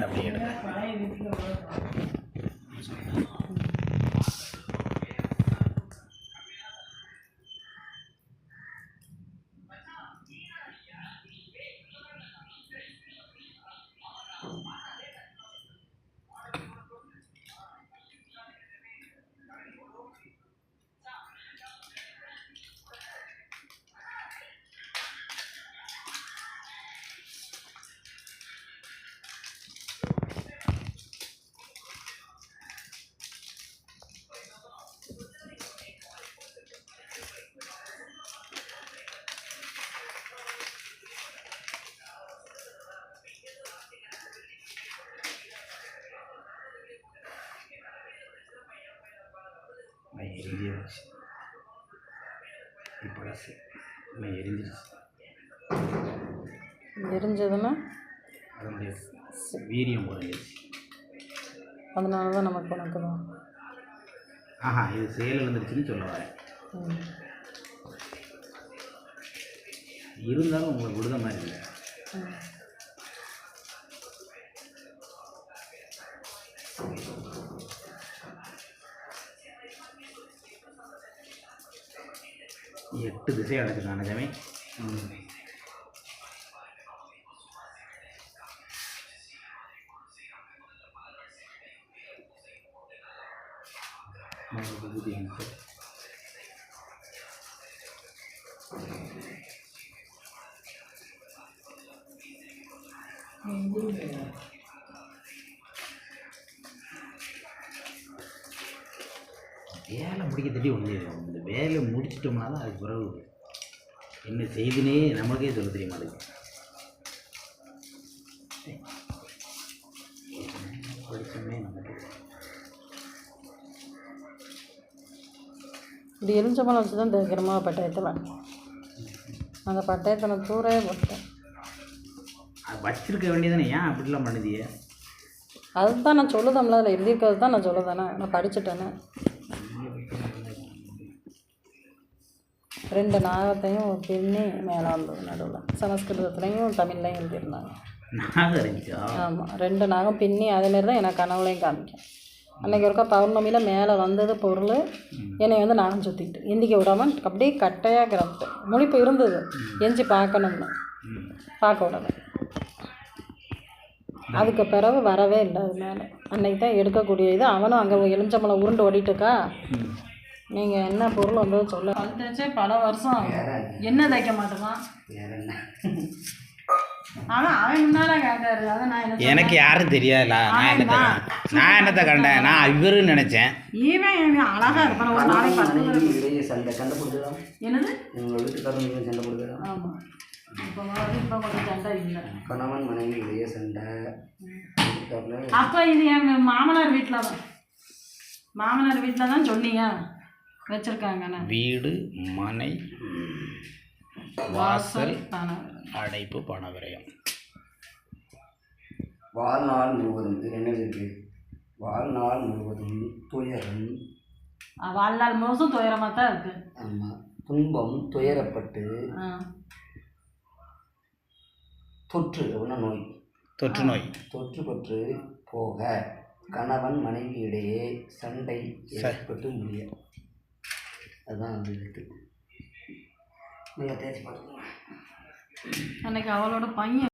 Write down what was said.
அப்படியே அப்படி எடுங்க நான் எரிஞ்சிருச்சு இப்போ நான் எரிஞ்சிருச்சு எரிஞ்சதுன்னா அதனுடைய வீரியம் குறைஞ்சிருச்சு அதனால தான் நமக்கு உனக்கு தான் ஆஹா இது செயல் வந்துருச்சுன்னு சொல்ல வரேன். இருந்தாலும் உங்களுக்கு விடுத மாதிரி இல்லை எட்டு திசை அடைச்சு நினைச்சமே விபூதி எனக்கு வேலை முடிக்க தட்டி ஒன்று இந்த வேலையை முடிச்சிட்டோம்னா தான் அதுக்கு பிறகு என்ன செய்துனே நமக்கே சொல்ல தெரிய மாட்டேங்குது. படிச்சோமே நமக்கு. இப்படி எலுமிச்சம்பழம் வச்சு தான் தேய்க்கிறோமா? பட்டயத்தில் அந்த பட்டயத்தை நான் தூரவே போட்டேன். அது வச்சிருக்க வேண்டியதானே ஏன் அப்படிலாம் பண்ணுதியே? அதுதான் நான் சொல்லுதம்ல அதில் எழுதியிருக்கிறது தான் நான் சொல்லுதானே. நான் படிச்சுட்டேனே. ரெண்டு நாகத்தையும் பின்னி மேலே வந்தது நடுவில். சமஸ்கிருதத்துலேயும் தமிழ்லையும் எழுதியிருந்தாங்க. ஆமாம் ரெண்டு நாகம் பின்னி அதேமாரி தான் எனக்கு கனவுலையும் காமிக்கும். அன்றைக்கி ஒருக்கா பௌர்ணமியில் மேலே வந்தது பொருள் என்னை வந்து நாகம் சுற்றிக்கிட்டு எந்திக்க விடாமல் அப்படியே கட்டையாக கிடப்பு முழிப்பு இருந்தது. எஞ்சி பார்க்கணும்னு. பார்க்க விடலை. அதுக்கு பிறகு வரவே இல்லை அது மேலே. அன்னைக்கு தான் எடுக்கக்கூடிய இது. அவனும் அங்கே எலுமிச்சம்பழம் உருண்டு ஓடிட்டுக்கா. நீங்கள் என்ன பொருள் வந்தது சொல்ல பல் வருஷம். என்ன? தைக்க மாட்டேங்கான் எனக்கு யாரும் தெரியாதுல நான் என்னத்த நான் என்னத்த கண்டேன்? நான் இவருன்னு நினச்சேன். சண்டை சண்டை போடுதா என்னது? உங்கள் வீட்டுக்காரன் நீங்கள் சண்டை போடுதா ஆமாம் இப்போ கொஞ்சம் சண்டை இல்லை. கணவன் மனைவி இடையே சண்டை. அப்போ இது எங்கள் மாமனார் வீட்டில் தான். மாமனார் வீட்டில் தான் சொன்னீங்க. வச்சுருக்காங்கண்ணே வீடு மனை. வாசல் அடைப்பு பண விரயம் வாழ்நாள் முழுவதும் இருக்கு? வாழ்நாள் முழுவதும் துயரம். வாழ்நாள் முழுசும் துயரமாக தான் இருக்குது ஆமாம் துன்பம் துயரப்பட்டு தொற்று அப்படின்னா நோய். தொற்று நோய். தொற்று பற்று போக கணவன் மனைவி இடையே சண்டை ஏற்பட்டு முடிய. அதுதான் அது இருக்கு. நீங்கள் தேய்ச்சி பார்த்துக்கோங்க அன்னைக்கு அவளோட பையன்